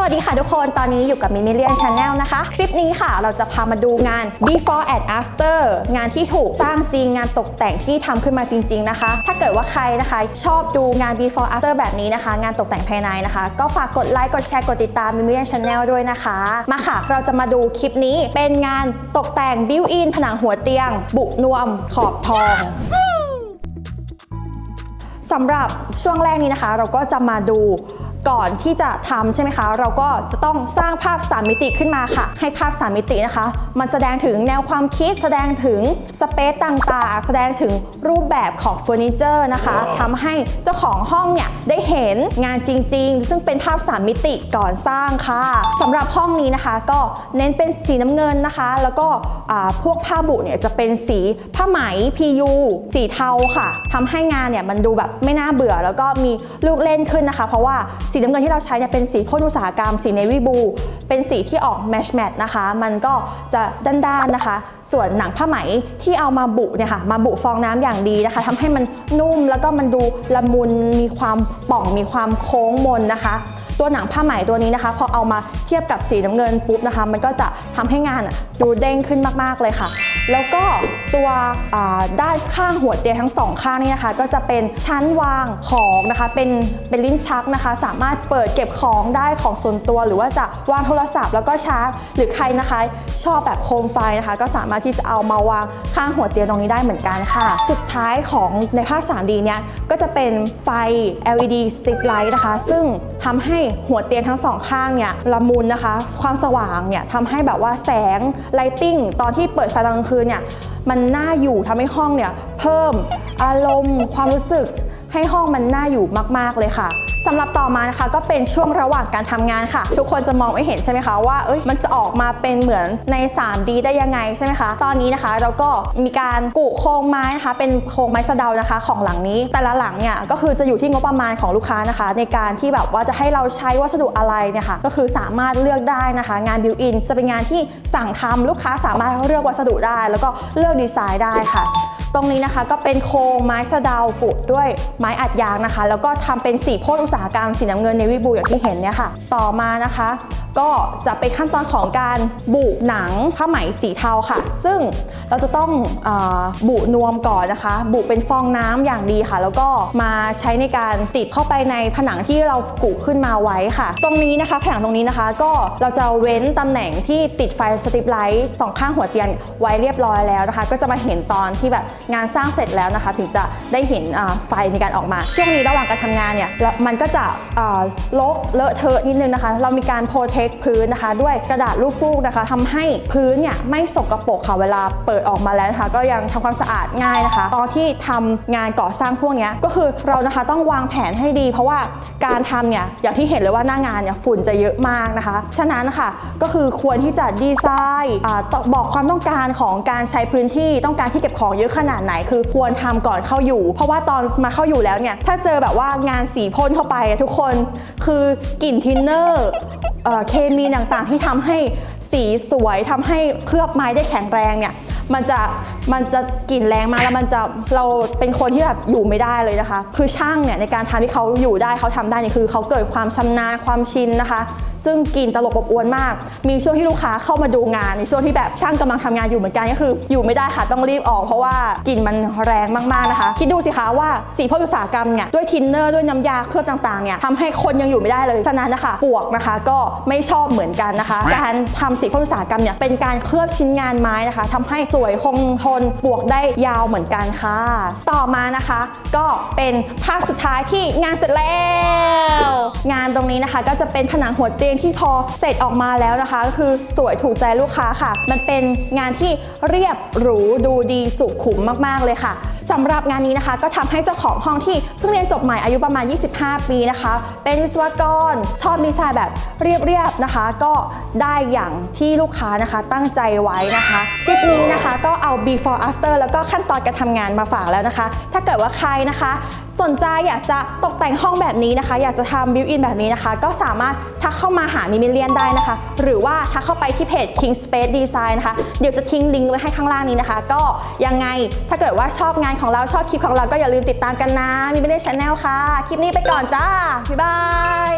สวัสดีค่ะทุกคน ตอนนี้อยู่กับมินิเลียนชาแนลนะคะ คลิปนี้ค่ะเราจะพามาดูงาน before and after งานที่ถูกสร้างจริงงานตกแต่งที่ทำขึ้นมาจริง ๆนะคะ ถ้าเกิดว่าใครนะคะ ชอบดูงาน before after แบบนี้นะคะ งานตกแต่งภายในนะคะ ก็ฝากกดไลค์ กดแชร์ กดติดตามมินิเลียนชาแนลด้วยนะคะ มาค่ะ เราจะมาดูคลิปนี้เป็นงานตกแต่ง built in ผนังหัวเตียง บุนวม ขอบทองสำหรับช่วงแรกนี้นะคะ เราก็จะมาดู ก่อนที่จะทำใช่ไหมคะ เราก็จะต้องสร้างภาพ 3 มิติขึ้นมาค่ะ ให้ภาพ 3 มิตินะคะ มันแสดงถึงแนวความคิด แสดงถึงสเปซต่างๆ แสดงถึงรูปแบบของเฟอร์นิเจอร์นะคะทำให้เจ้าของห้องเนี่ยได้เห็นงานจริง ๆ ซึ่งเป็นภาพ 3 มิติก่อนสร้างค่ะสำหรับห้องนี้นะคะ ก็เน้นเป็นสีน้ำเงินนะคะ แล้วก็อ่าพวกผ้าบุเนี่ยจะเป็นสีผ้าไหม PU สีเทาค่ะทำให้งานเนี่ยมันดูแบบไม่น่าเบื่อ แล้วก็มีลูกเล่นขึ้นนะคะ เพราะว่าสีน้ำเงินที่เราใช้เนี่ยเป็นสีพ่นอุตสาหกรรม สีเนวี่บู เป็นสีที่ออกแมชแมทนะคะ มันก็จะด้านๆนะคะ ส่วนหนังผ้าไหมที่เอามาบุเนี่ยค่ะ มาบุฟองน้ำอย่างดีนะคะทำให้มันนุ่มแล้วก็มันดูละมุน มีความป่อง มีความโค้งมนนะคะ ตัวหนังผ้าไหมตัวนี้นะคะ พอเอามาเทียบกับสีน้ำเงินปุ๊บนะคะ มันก็จะทำให้งานดูเด้งขึ้นมากๆเลยค่ะ แล้วก็ตัวด้านข้างหัวเตียงทั้งสองข้างนี่นะคะ ก็จะเป็นชั้นวางของนะคะ เป็นเป็นลิ้นชักนะคะ สามารถเปิดเก็บของได้ของส่วนตัวหรือว่าจะวางโทรศัพท์แล้วก็ชาร์จหรือใครนะคะ ชอบแบบโคมไฟนะคะ ก็สามารถที่จะเอามาวางข้างหัวเตียงตรงนี้ได้เหมือนกันค่ะ สุดท้ายของในภาพ 3D เนี่ยก็จะเป็นไฟ LED strip light นะคะ ซึ่งทำให้หัวเตียงทั้งสองข้างเนี่ยละมุนนะคะ ความสว่างเนี่ยทำให้แบบว่าแสงไลติ้งตอนที่เปิดไฟตอนกลางคืนเนี่ยมันน่าอยู่ทำให้ห้องเนี่ยเพิ่มอารมณ์ความรู้สึกให้ห้องมันน่าอยู่มาก ๆ เลยค่ะ สำหรับต่อมานะคะก็เป็นช่วงระหว่างการทำงานค่ะ ทุกคนจะมองไม่เห็นใช่ไหมคะว่าเอ้ยมันจะออกมาเป็นเหมือนใน 3D ได้ยังไงใช่ไหมคะ ตอนนี้นะคะเราก็มีการกุโครงไม้นะคะเป็นโครงไม้สะเดานะคะ ของหลังนี้ แต่ละหลังเนี่ยก็คือจะอยู่ที่งบประมาณของลูกค้านะคะ ในการที่แบบว่าจะให้เราใช้วัสดุอะไรเนี่ยค่ะก็คือสามารถเลือกได้นะคะ งานบิวอินจะเป็นงานที่สั่งทำลูกค้าสามารถเลือกวัสดุได้ แล้วก็เลือกดีไซน์ได้ค่ะตรงนี้นะคะก็เป็นโครงไม้สะดาปุดด้วยไม้อัดยางนะคะ แล้วก็ทำเป็นสีพ่นอุตสาหกรรมสีน้ำเงินในวิบูอย่างที่เห็นเนี่ยค่ะ ต่อมานะคะก็จะเป็นขั้นตอนของการบุหนังผ้าไหมสีเทาค่ะ ซึ่งเราจะต้องอบุนวมก่อนนะคะ บุเป็นฟองน้ำอย่างดีค่ะ แล้วก็มาใช้ในการติดเข้าไปในผนังที่เรากุขึ้นมาไว้ค่ะ ตรงนี้นะคะผนังตรงนี้นะคะ ก็เราจะเว้นตำแหน่งที่ติดไฟสติปไลท์สองข้างหัวเตียงไว้เรียบร้อยแล้วนะคะ ก็จะมาเห็นตอนที่แบบงานสร้างเสร็จแล้วนะคะ ถึงจะได้เห็นไฟในการออกมา ช่วงนี้ระหว่างการทำงานเนี่ยมันก็จะลกเลอะเทอะนิดนึงนะคะ เรามีการโปรเทคพื้นนะคะ ด้วยกระดาษลูกฟูกนะคะทำให้พื้นเนี่ยไม่สกปรกค่ะเวลาเปิดออกมาแล้วนะคะ ก็ยังทำความสะอาดง่ายนะคะ ตอนที่ทำงานก่อสร้างพวกนี้ก็คือเรานะคะต้องวางแผนให้ดี เพราะว่าการทำเนี่ยอย่างที่เห็นเลยว่าหน้างานเนี่ยฝุ่นจะเยอะมากนะคะ ฉะนั้นนะคะก็คือควรที่จะดีไซน์บอกความต้องการของการใช้พื้นที่ต้องการที่เก็บของเยอะขนาดไหน คือควรทำก่อนเข้าอยู่ เพราะว่าตอนมาเข้าอยู่แล้วเนี่ยถ้าเจอแบบว่างานสีพ่นเข้าไปทุกคนคือกลิ่นทินเนอร์เคมีต่างๆ ที่ทำให้สีสวยทำให้เคลือบไม้ได้แข็งแรงเนี่ย มันจะมันจะกลิ่นแรงมากแล้วมันจะเราเป็นคนที่แบบอยู่ไม่ได้เลยนะคะ คือช่างเนี่ยในการทำที่เขาอยู่ได้เขาทำได้เนี่ยคือเขาเกิดความชำนาญความชินนะคะ ซึ่งกลิ่นตลบอบอวนมาก มีช่วงที่ลูกค้าเข้ามาดูงานในช่วงที่แบบช่างกำลังทำงานอยู่เหมือนกันก็คือ อยู่ไม่ได้ค่ะต้องรีบออกเพราะว่ากลิ่นมันแรงมากๆนะคะ คิดดูสิคะว่าสีพ่นอุตสาหกรรมเนี่ยด้วยทินเนอร์ด้วยน้ำยาเคลือบต่างๆเนี่ยทำให้คนยังอยู่ไม่ได้เลยฉะนั้นนะคะปวกนะคะก็ไม่ชอบเหมือนกันนะคะ การทำสีพ่นอุตสาหกรรมเนี่ยเป็นการเคลือบชิ้นงานไม้นะคะทำให้สวยคงทนปวกได้ยาวเหมือนกันค่ะ ต่อมานะคะ ก็เป็นภาพสุดท้ายที่งานเสร็จแล้ว งานตรงนี้นะคะก็จะเป็นผนังหัวเตียงที่พอเสร็จออกมาแล้วนะคะ ก็คือสวยถูกใจลูกค้าค่ะ มันเป็นงานที่เรียบหรูดูดีสุขุมมากๆเลยค่ะสำหรับงานนี้นะคะ ก็ทำให้เจ้าของห้องที่เพิ่งเรียนจบใหม่อายุประมาณ 25 ปีนะคะ เป็นวิศวกร ชอบดีไซน์แบบเรียบๆนะคะ ก็ได้อย่างที่ลูกค้านะคะตั้งใจไว้นะคะคลิปนี้นะคะก็เอา before after แล้วก็ขั้นตอนการทำงานมาฝากแล้วนะคะ ถ้าเกิดว่าใครนะคะ สนใจอยากจะตกแต่งห้องแบบนี้นะคะ อยากจะทำบิวอินแบบนี้นะคะ ก็สามารถทักเข้ามาหามิมิเลียนได้นะคะ หรือว่าทักเข้าไปที่เพจ King Space Design นะคะ เดี๋ยวจะทิ้งลิงก์ไว้ให้ข้างล่างนี้นะคะ ก็ยังไงถ้าเกิดว่าชอบงานของเราชอบคลิปของเราก็อย่าลืมติดตามกันนะมิมิเลียนชาแนลค่ะ คลิปนี้ไปก่อนจ้าบ๊ายบาย